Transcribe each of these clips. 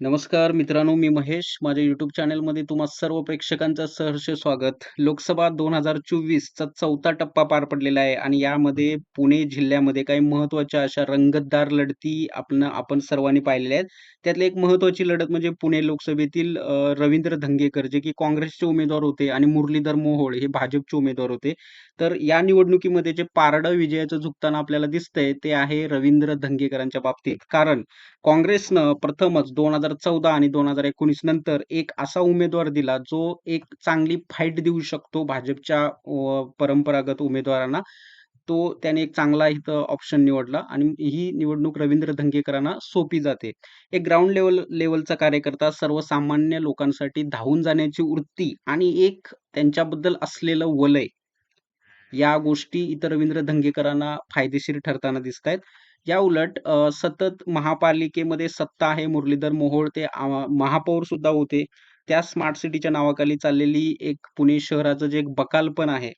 नमस्कार मित्रांनो, मी महेश. माझ्या युट्यूब चॅनलमध्ये तुम्हा सर्व प्रेक्षकांचं सहर्ष स्वागत. लोकसभा 2024 चा चौथा टप्पा पार पडलेला आहे आणि यामध्ये पुणे जिल्ह्यामध्ये काही महत्त्वाच्या अशा रंगतदार लढती आपण आपण सर्वांनी पाहिलेल्या आहेत. त्यातली एक महत्वाची लढत म्हणजे पुणे लोकसभेतील रवींद्र धंगेकर जे की काँग्रेसचे उमेदवार होते आणि मुरलीधर मोहोळ हे भाजपचे उमेदवार होते. तर या निवडणुकीमध्ये जे पारडं विजयाचं झुकताना आपल्याला दिसतंय ते आहे रवींद्र धंगेकरांच्या बाबतीत. कारण काँग्रेसनं प्रथमच 2014 आणि 2019 नंतर एक असा उमेदवार दिला, जो एक चांगली फाईट देऊ शकतो भाजपच्या परंपरागत उमेदवारांना. तो त्याने एक चांगला इथं ऑप्शन निवडला आणि ही निवडणूक रवींद्र धंगेकरांना सोपी जाते. एक ग्राउंड लेवल लेवलचा कार्यकर्ता सर्वसामान्य लोकांसाठी धावून जाण्याची वृत्ती आणि एक त्यांच्याबद्दल असलेलं वलय या गोष्टी इतर रवींद्र धंगेकरांना फायदेशीर ठरताना दिसतायत. याउलट उलट सतत महापालिकेमध्ये सत्ता आहे. मुरलीधर मोहोळ ते महापौर सुद्धा होते. त्या स्मार्ट सिटीच्या नावाखाली चाललेली एक पुणे शहराचं जे एक बकालपण आहे,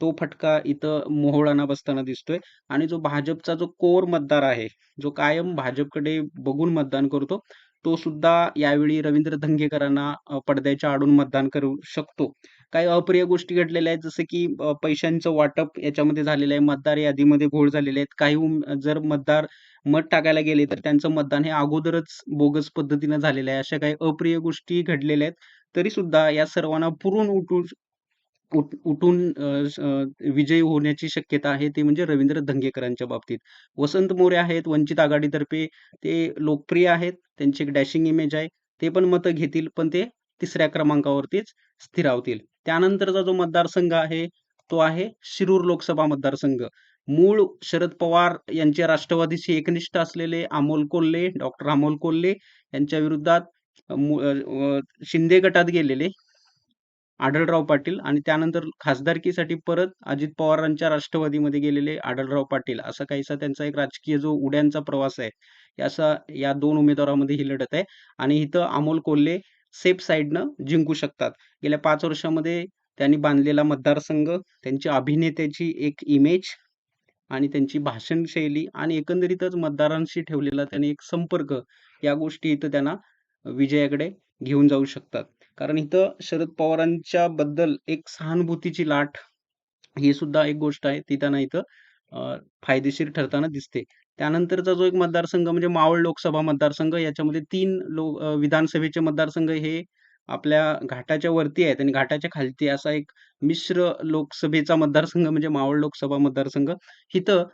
तो फटका इथं मोहोळांना बसताना दिसतोय आणि जो भाजपचा जो कोर मतदार आहे, जो कायम भाजपकडे बघून मतदान करतो, तो सुद्धा यावेळी रवींद्र धंगेकरांना पडद्याच्या आडून मतदान करू शकतो. काही अप्रिय गोष्टी घडलेल्या आहेत, जसं की पैशांचं वाटप याच्यामध्ये झालेलं आहे. मतदार यादीमध्ये घोळ झालेले आहेत. काही जर मतदार मत टाकायला गेले, तर त्यांचं मतदान हे अगोदरच बोगस पद्धतीनं झालेलं आहे. अशा काही अप्रिय गोष्टी घडलेल्या आहेत. तरी सुद्धा या सर्वांना पुरून उठून उठून विजयी होण्याची शक्यता आहे, ते म्हणजे रवींद्र धंगेकरांच्या बाबतीत. वसंत मोरे आहेत वंचित आघाडीतर्फे, ते लोकप्रिय आहेत. त्यांची एक डॅशिंग इमेज आहे. ते पण मतं घेतील, पण ते तिसऱ्या क्रमांकावरतीच स्थिरावतील. त्यानंतरचा जो मतदारसंघ आहे, तो आहे शिरूर लोकसभा मतदारसंघ. मूळ शरद पवार यांचे राष्ट्रवादीशी एकनिष्ठ असलेले अमोल कोल्हे, डॉक्टर अमोल कोल्हे यांच्या विरुद्धात शिंदे गटात गेलेले आढळराव पाटील आणि त्यानंतर खासदारकीसाठी परत अजित पवारांच्या राष्ट्रवादीमध्ये गेलेले आढळराव पाटील. असा काहीसा त्यांचा एक राजकीय जो उड्यांचा प्रवास आहे, असा या दोन उमेदवारामध्ये ही लढत आहे आणि इथं अमोल कोल्हे सेफ साईडनं जिंकू शकतात. गेल्या पाच वर्षामध्ये त्यांनी बांधलेला मतदारसंघ, त्यांची अभिनेत्याची एक इमेज आणि त्यांची भाषणशैली आणि एकंदरीतच मतदारांशी ठेवलेला त्यांनी एक संपर्क, या गोष्टी इथं त्यांना विजयाकडे घेऊन जाऊ शकतात. कारण इथं शरद पवारांच्या बद्दल एक सहानुभूतीची लाट, ही सुद्धा एक गोष्ट आहे, ती त्यांना इथं फायदेशीर ठरताना दिसते. त्यानंतरचा जो एक मतदारसंघ म्हणजे मावळ लोकसभा मतदारसंघ, याच्यामध्ये तीन लो विधानसभेचे मतदारसंघ हे आपल्या घाटाच्या वरती आहेत आणि घाटाच्या खालती असा एक मिश्र लोकसभेचा मतदारसंघ म्हणजे मावळ लोकसभा मतदारसंघ. इथं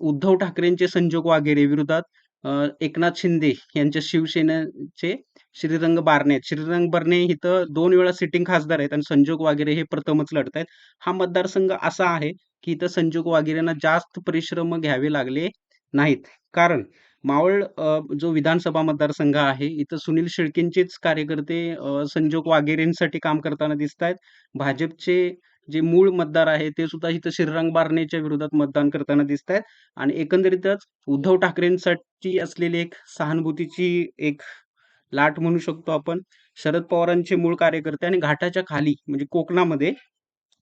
उद्धव ठाकरेंचे संजोग वागेरे विरोधात एकनाथ शिंदे यांच्या शिवसेनेचे श्रीरंग बारणे आहेत. श्रीरंग बारणे इथं दोन वेळा सिटिंग खासदार आहेत आणि संजोग वागेरे हे प्रथमच लढत आहेत हा मतदारसंघ असा आहे, की इथं संजोग वागेरेंना जास्त परिश्रम घ्यावे लागले नाहीत. कारण मावळ जो विधानसभा मतदारसंघ आहे, इथं सुनील शेळकेंचेच कार्यकर्ते संजोग वागेरेंसाठी काम करताना दिसतायत. भाजपचे जे मूळ मतदार आहेत, ते सुद्धा इथं श्रीरंग बारणेच्या विरोधात मतदान करताना दिसतायत आणि एकंदरीतच उद्धव ठाकरेंसाठी असलेली एक सहानुभूतीची एक लाट म्हणू शकतो आपण. शरद पवारांचे मूळ कार्यकर्ते आणि घाटाच्या खाली म्हणजे कोकणामध्ये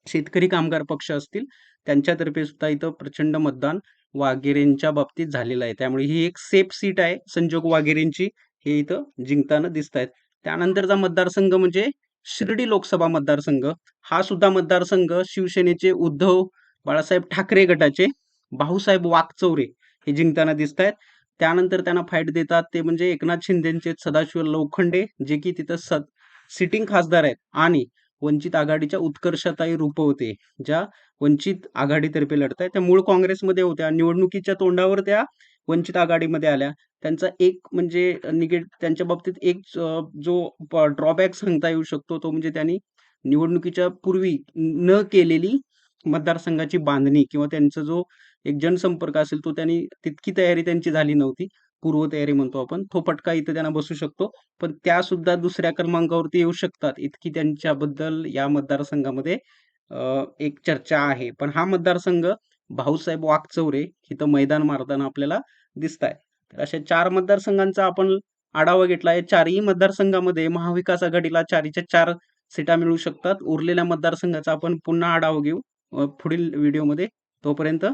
शेतकरी कामगार पक्ष असतील, त्यांच्यातर्फे सुद्धा इथं प्रचंड मतदान वागेरेंच्या बाबतीत झालेलं आहे. त्यामुळे ही एक सेफ सीट आहे संजोग वागेरेंची, हे इथं जिंकताना दिसतायत. त्यानंतरचा मतदारसंघ म्हणजे शिर्डी लोकसभा मतदारसंघ. हा सुद्धा मतदारसंघ शिवसेनेचे उद्धव बाळासाहेब ठाकरे गटाचे भाऊसाहेब वाकचौरे हे जिंकताना दिसतायत. त्यानंतर त्यांना फाईट देतात ते म्हणजे एकनाथ शिंदेंचे सदाशिव लोखंडे, जे की तिथं स सिटिंग खासदार आहेत आणि वंचित आघाडीच्या उत्कर्षताई होते ज्या वंचित आघाडीतर्फे लढतायत. त्या मूळ काँग्रेसमध्ये होत्या. निवडणुकीच्या तोंडावर त्या वंचित आघाडीमध्ये आल्या. त्यांचा एक म्हणजे निगेट त्यांच्या बाबतीत एक जो ड्रॉबॅक सांगता येऊ शकतो, तो म्हणजे त्यांनी निवडणुकीच्या पूर्वी न केलेली मतदारसंघाची बांधणी किंवा त्यांचा जो एक जनसंपर्क असेल, तो त्यांनी तितकी तयारी त्यांची झाली नव्हती. पूर्वतयारी म्हणतो आपण. तो फटका इथं त्यांना बसू शकतो. पण त्या सुद्धा दुसऱ्या क्रमांकावरती येऊ शकतात, इतकी त्यांच्याबद्दल या मतदारसंघामध्ये एक चर्चा आहे. पण हा मतदारसंघ भाऊसाहेब वाकचौरे इथं मैदान मारताना आपल्याला दिसतायत. तर अशा चार मतदारसंघांचा आपण आढावा घेतला आहे. चारही मतदारसंघामध्ये महाविकास आघाडीला 4च्या 4 सीटा मिळू शकतात. उरलेल्या मतदारसंघाचा आपण पुन्हा आढावा घेऊ पुढील व्हिडिओमध्ये. तोपर्यंत